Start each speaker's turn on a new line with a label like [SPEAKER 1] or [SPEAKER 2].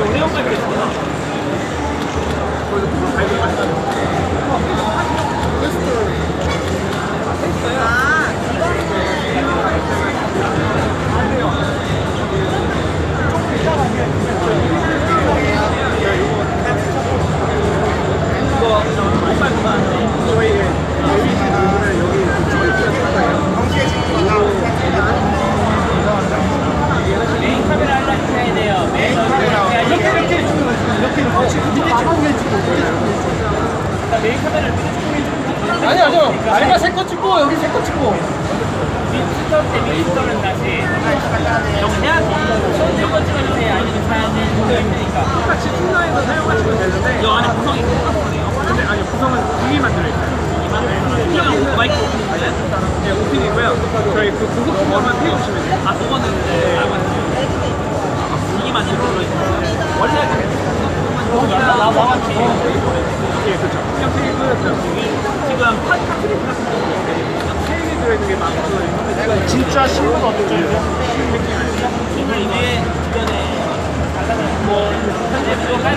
[SPEAKER 1] 메인 이렇게 이렇게 이렇게 이렇게 메인 카메라를
[SPEAKER 2] 아니 아니요. 알바 세컷 찍고 여기 세컷 찍고.
[SPEAKER 1] 미스터 때 미스터는 다시 이렇게 해야지. 손 찍어주세요. 아니면 사야지. 그거 힘드니까.
[SPEAKER 3] 똑같이 툴라에서 사용하시면 되는데
[SPEAKER 1] 이 안에 구성이
[SPEAKER 3] 근데 아니 구성은 구기만 들어있어요.
[SPEAKER 1] 그냥 마이크 오픈인데?
[SPEAKER 3] 네, 오픈이고요. 저희 그 고급 버만 태우시면 돼요.
[SPEAKER 1] 아, 그거는 나, 나왔지.
[SPEAKER 3] 예, 그렇죠.
[SPEAKER 1] 지금 팟 카트리지 같은 거
[SPEAKER 3] 테이블 들어있는 게 많고
[SPEAKER 2] 진짜 신문 어떻게?